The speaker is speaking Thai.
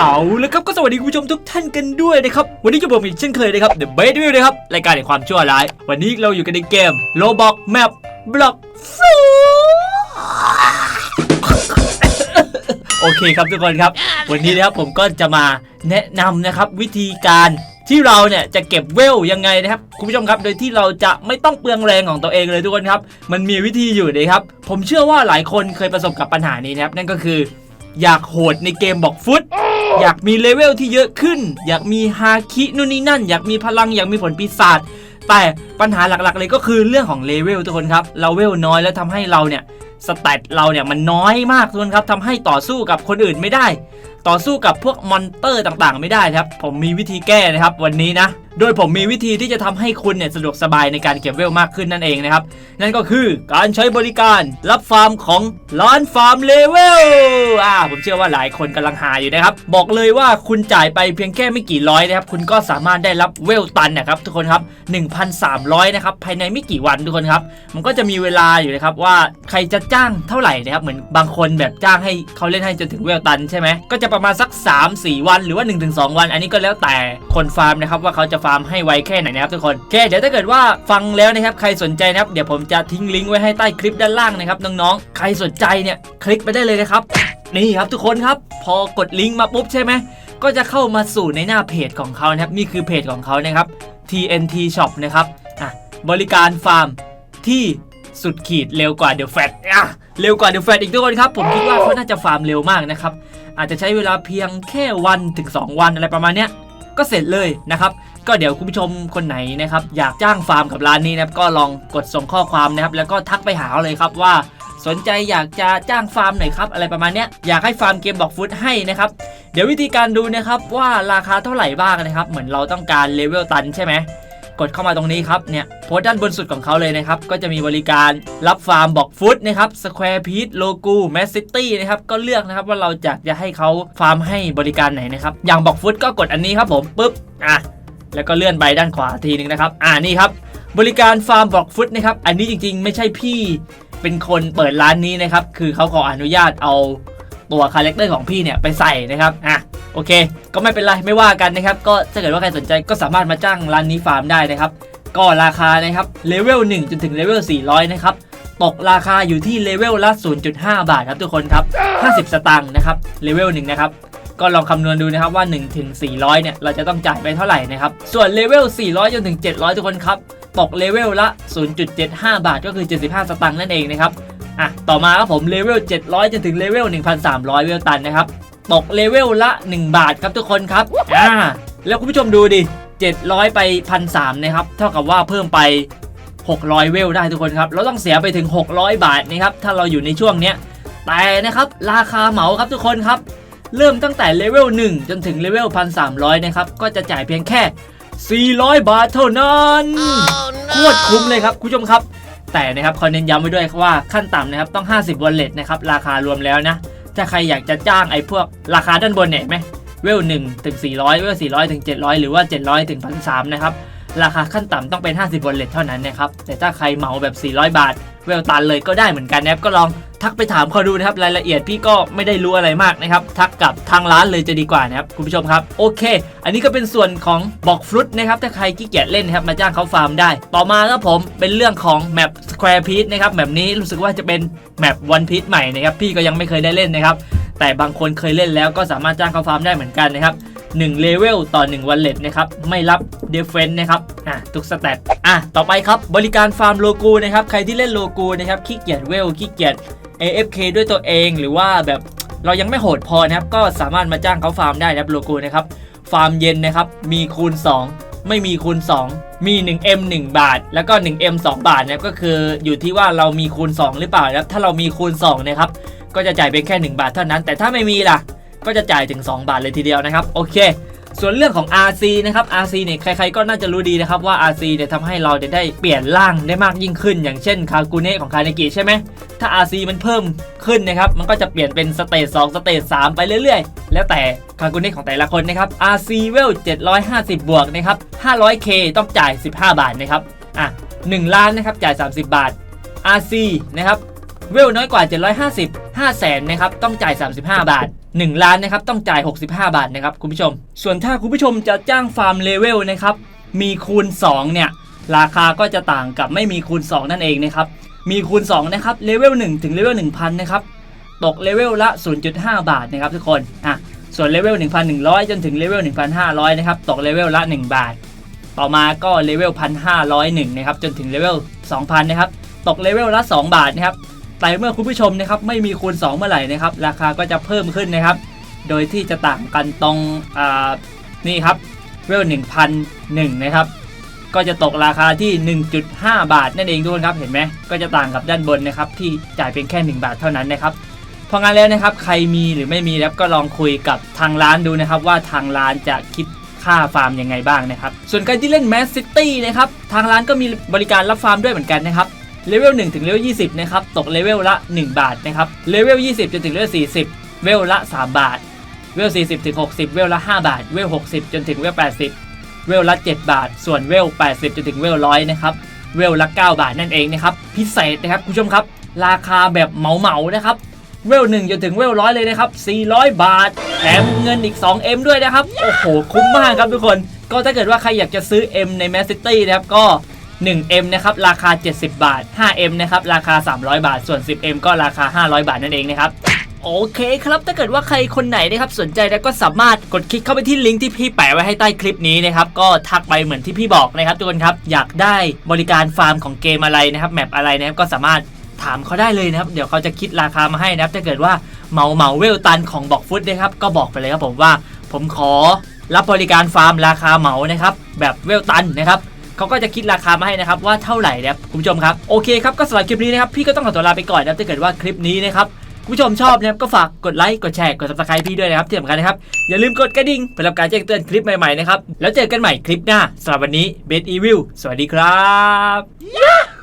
เอาแล้วครับก็สวัสดีคุณผู้ชมทุกท่านกันด้วยนะครับวันนี้จะบอกอีกเช่นเคยนะครับ The b a d e v i l นะครับรายการแห่งความชั่วร้าย วันนี้เราอยู่กันในเกม Roblox Map Block โอเคครับทุกคนครับ วันนี้นะครับผมก็จะมาแนะนำนะครับวิธีการที่เราเนี่ยจะเก็บเวลยังไงนะครับคุณผู้ชมครับ โดยที่เราจะไม่ต้องเปลืองแรงของตัวเองเลยทุกคนครับ มันมีวิธีอยู่นะครับ ผมเชื่อว่าหลายคนเคยประสบกับปัญหานี้นะครับนั่นก็คืออยากโหดในเกมบอกฟุต อยากมีเลเวลที่เยอะขึ้น อยากมีฮาคินู่นนี่นั่น อยากมีพลังอยากมีผลปีศาจแต่ปัญหาหลักๆ เลยก็คือเรื่องของเลเวลทุกคนครับเราเวลน้อยแล้วทำให้เราเนี่ยสเตตเราเนี่ยมันน้อยมากทุกคนครับทำให้ต่อสู้กับคนอื่นไม่ได้ ต่อสู้กับพวกมอนเตอร์ต่างๆ ไม่ได้ครับ ผมมีวิธีแก้นะครับวันนี้นะ โดยผมมีวิธีที่จะทำให้คุณเนี่ยสะดวกสบายในการเก็บเวลมากขึ้นนั่นเองนะครับ นั่นก็คือการใช้บริการรับฟาร์มของร้านฟาร์มเลเวลอ่าผมเชื่อว่าหลายคนกำลังหาอยู่นะครับ บอกเลยว่าคุณจ่ายไปเพียงแค่ไม่กี่ร้อยนะครับ คุณก็สามารถได้รับเวลตันนะครับทุกคนครับ 1,300 นะครับ ภายในไม่กี่วันทุกคนครับ มันก็จะมีเวลาอยู่นะครับว่าใครจะจ้างเท่าไหร่นะครับ เหมือนบางคนแบบจ้างให้เขาเล่นให้จนถึงเวลตันใช่ไหมก็จะประมาณสัก 3-4 วันหรือว่า 1-2 วัน อันนี้ก็แล้วแต่คนฟาร์มนะครับว่าเขาจะาร์มให้ไวแค่ไหนนะครับทุกคนโอเคเดี๋ยวถ้าเกิดว่าฟังแล้วนะครับใครสนใจนะครับเดี๋ยวผมจะทิ้งลิงก์ไว้ให้ใต้คลิปด้านล่างนะครับน้องๆใครสนใจเนี่ยคลิกไปได้เลยนะครับนี่ครับทุกคนครับพอกดลิงก์มาปุ๊บใช่ไหมก็จะเข้ามาสู่ในหน้าเพจของเขานะครับนี่คือเพจของเขานะครับ TNT Shop นะครับอะบริการฟาร์มที่สุดขีดเร็วกว่าเดอะแฟตอะเร็วกว่าเดอะแฟตอีกทุกคนครับ ผมคิดว่าเขาน่าจะฟาร์มเร็วมากนะครับ อาจจะใช้เวลาเพียงแค่วันถึง 2 วันอะไรประมาณเนี้ยก็เสร็จเลยนะครับ ก็เดี๋ยวคุณผู้ชมคนไหนนะครับอยากจ้างฟาร์มกับร้านนี้นะครับก็ลองกดส่งข้อความนะครับแล้วก็ทักไปหาเลยครับว่าสนใจอยากจะจ้างฟาร์มหน่อยครับ อะไรประมาณเนี้ยอยากให้ฟาร์มเกมบอกฟุตให้นะครับ เดี๋ยววิธีการดูนะครับว่าราคาเท่าไหร่บ้างนะครับ เหมือนเราต้องการเลเวลตันใช่ไหมกดเข้ามาตรงนี้ครับเนี่ยโพสต์ด้านบนสุดของเขาเลยนะครับ ก็จะมีบริการรับฟาร์มบอกฟุตนะครับสแควร์พีทโลกูแมสซิตี้นะครับก็เลือกนะครับว่าเราจะจะให้เขาฟาร์มให้บริการไหนนะครับอย่างบอกฟุตก็กดอันนี้ครับผมปุ๊บอะ แล้วก็เลื่อนไปด้านขวาทีนึงนะครับ อ่านี่ครับ บริการฟาร์มบล็อกฟุตนะครับ อันนี้จริงๆ ไม่ใช่พี่เป็นคนเปิดร้านนี้นะครับ คือเขาขออนุญาตเอาตัวคาแรคเตอร์ของพี่เนี่ยไปใส่นะครับ อะ โอเค ก็ไม่เป็นไร ไม่ว่ากันนะครับ ก็ถ้าเกิดว่าใครสนใจก็สามารถมาจ้างร้านนี้ฟาร์มได้นะครับ ก็ราคานะครับ เลเวล1จนถึงเลเวล400 นะครับ ตกราคาอยู่ที่เลเวลละ 0.5 บาทครับทุกคนครับ 50 สตางค์นะครับ เลเวล1นะครับ ก็ลองคำนวณดูนะครับว่า 1 ถึง 400 เนี่ย เราจะต้องจ่ายไปเท่าไหร่นะครับ ส่วนเลเวล 400 จนถึง 700 ทุกคนครับ ตกเลเวลละ 0.75 บาทก็คือ 75 สตางค์นั่นเองนะครับ อะ ต่อมาครับผมเลเวล 700 จนถึงเลเวล 1,300 เวลตันนะครับ ตกเลเวลละ 1 บาทครับทุกคนครับ อ่า แล้วคุณผู้ชมดูดิ 700 ไป 1,300 นะครับ เท่ากับว่าเพิ่มไป 600 เวลได้ทุกคนครับ เราต้องเสียไปถึง 600 บาทนะครับ ถ้าเราอยู่ในช่วงเนี้ยแต่นะครับราคาเหมาครับทุกคนครับ เริ่มตั้งแต่เลเวล1 จนถึงเลเวล 1,300 นะครับ ก็จะจ่ายเพียงแค่ 400 บาทเท่านั้นโคตรคุ้มเลยครับคุณผู้ชมครับ แต่นะครับขอเน้นย้ำไว้ด้วยว่าขั้นต่ำนะครับต้อง 50วอลเล็ตนะครับ ราคารวมแล้วนะ ถ้าใครอยากจะจ้างไอ้พวกราคาด้านบนเนี่ยเห็นไหมเวล1ถึง 400 เวล 400 ถึง 700 หรือว่า 700 ถึง 1,300 นะครับ ราคาขั้นต่ำต้องเป็น 50วอลเล็ตเท่านั้นนะครับ แต่ถ้าใครเหมาแบบ 400 บาท เวลตันเลยก็ได้เหมือนกันนะครับก็ลองทักไปถามเขาดูนะครับรายละเอียดพี่ก็ไม่ได้รู้อะไรมากนะครับทักกับทางร้านเลยจะดีกว่านะครับคุณผู้ชมครับโอเค อันนี้ก็เป็นส่วนของบอกฟรุตนะครับถ้าใครขี้เกียจเล่นนะครับมาจ้างเขาฟาร์มได้ ต่อมาครับผมเป็นเรื่องของแมป Square p e a c นะครับแบบนี้รู้สึกว่าจะเป็นแมป One p i e c ใหม่นะครับพี่ก็ยังไม่เคยได้เล่นนะครับแต่บางคนเคยเล่นแล้วก็สามารถจ้างเขาฟาร์มได้เหมือนกันนะครับ 1เลเวลต่อ 1 วันเล็ตนะครับ ไม่รับเดฟเฟนนะครับ อะ ทุกสเตตอะ ต่อไปครับ บริการฟาร์มโลกูนะครับ ใครที่เล่นโลกูนะครับ ขี้เกียจเวล ขี้เกียจ AFK ด้วยตัวเองหรือว่าแบบเรายังไม่โหดพอนะครับ ก็สามารถมาจ้างเขาฟาร์มได้นะครับโลกูนะครับ ฟาร์มเย็นนะครับ มีคูณ 2 ไม่มีคูณ 2 มี 1M 1 บาท แล้วก็ 1M 2 บาทนะครับ ก็คืออยู่ที่ว่าเรามีคูณ 2 หรือเปล่านะครับ ถ้าเรามีคูณ2นะครับ ก็จะจ่ายเพียงแค่ 1 บาทเท่านั้น แต่ถ้าไม่มีล่ะ ก็จะจ่ายถึง 2 บาทเลยทีเดียวนะครับ โอเค ส่วนเรื่องของ RC นะครับ RC เนี่ยใครๆก็น่าจะรู้ดีนะครับว่า RC เนี่ยทำให้เราได้เปลี่ยนร่างได้มากยิ่งขึ้น อย่างเช่นคากูเนะของคาเนกิใช่ไหมถ้า RC มันเพิ่มขึ้นนะครับ มันก็จะเปลี่ยนเป็นสเตจ2สเตจ3ไปเรื่อยๆ แล้วแต่คากูเนะของแต่ละคนนะครับ RC เวล750 บวกนะครับ 500k ต้องจ่าย 15 บาทนะครับ อะ 1 ล้านนะครับจ่าย 30 บาท RC นะครับ เวลน้อยกว่า 750 5แสนนะครับ ต้องจ่าย 35 บาท 1 ล้านนะครับต้องจ่าย 65 บาทนะครับคุณผู้ชม ส่วนถ้าคุณผู้ชมจะจ้างฟาร์มเลเวลนะครับมีคูณ 2 เนี่ย ราคาก็จะต่างกับไม่มีคูณ 2 นั่นเองนะครับมีคูณ 2 นะครับเลเวล1ถึงเลเวล1000 นะครับ ตกเลเวลละ 0.5 บาทนะครับทุกคนอะส่วนเลเวล1,100 จนถึงเลเวล1,500 นะครับ ตกเลเวลละ 1 บาท ต่อมาก็เลเวล1,501 นะครับ จนถึงเลเวล2,000 นะครับ ตกเลเวลละ 2 บาทนะครับ แต่เมื่อคุณผู้ชมนะครับไม่มีคูณ 2 เมื่อไหร่นะครับราคาก็จะเพิ่มขึ้นนะครับ โดยที่จะต่างกันตรงนี่ครับเวล1,001นะครับก็จะตกราคาที่ 1.5 บาทนั่นเองทุกคนครับเห็นไหมก็จะต่างกับด้านบนนะครับที่จ่ายเพียงแค่ 1 บาทเท่านั้นนะครับพราะงั้นแล้วนะครับใครมีหรือไม่มีแล้วก็ลองคุยกับทางร้านดูนะครับ ว่าทางร้านจะคิดค่าฟาร์มยังไงบ้างนะครับ ส่วนการที่เล่นแมสซิตี้นะครับทางร้านก็มีบริการรับฟาร์มด้วยเหมือนกันนะครับ เลเวล1ถึงเลเวล20 นะครับ ตกเลเวลละ 1 บาทนะครับ เลเวล20 จนถึงเลเวล40 เวลละ 3 บาท เวล 40 ถึง 60 เวลละ 5 บาท เวล 60 จนถึงเวล 80 เวลละ 7 บาท ส่วนเวล 80 จนถึงเวล100 นะครับ เวลละ 9 บาทนั่นเองนะครับ พิเศษนะครับคุณผู้ชมครับ ราคาแบบเหมาๆนะครับ เวล1จนถึงเวล100เลยนะครับ 400 บาท แถมเงินอีก 2M ด้วยนะครับ โอ้โห คุ้มมากครับทุกคน ก็ถ้าเกิดว่าใครอยากจะซื้อ M ใน m a s City นะครับ ก็ 1M นะครับราคา 70 บาท 5M นะครับราคา 300 บาท ส่วน 10M ก็ราคา 500 บาทนั่นเองนะครับโอเคครับถ้าเกิดว่าใครคนไหนนะครับสนใจแล้วก็สามารถกดคลิกเข้าไปที่ลิงก์ที่พี่แปะไว้ให้ใต้คลิปนี้นะครับก็ทักไปเหมือนที่พี่บอกนะครับทุกคนครับอยากได้บริการฟาร์มของเกมอะไรนะครับแมปอะไรนะครับก็สามารถถามเขาได้เลยนะครับเดี๋ยวเขาจะคิดราคามาให้นะครับถ้าเกิดว่าเหมาเหมาเวลตันของบอกฟุตนะครับก็บอกไปเลยครับผมว่าผมขอรับบริการฟาร์มราคาเหมานะครับแบบเวลตันนะครับ เขาก็จะคิดราคามาให้นะครับว่าเท่าไหร่นะคุณผู้ชมครับโอเคครับก็สำหรับคลิปนี้นะครับพี่ก็ต้องขอตัวลาไปก่อนนะถ้าเกิดว่าคลิปนี้นะครับคุณผู้ชมชอบนะครับก็ฝากกดไลค์กดแชร์กด subscribe พี่ด้วยนะครับที่สำคัญนะครับ อย่าลืมกดกระดิ่งเพื่อรับการแจ้งเตือนคลิปใหม่ๆนะครับ แล้วเจอกันใหม่คลิปหน้าสำหรับวันนี้เบสอีวิลสวัสดีครับ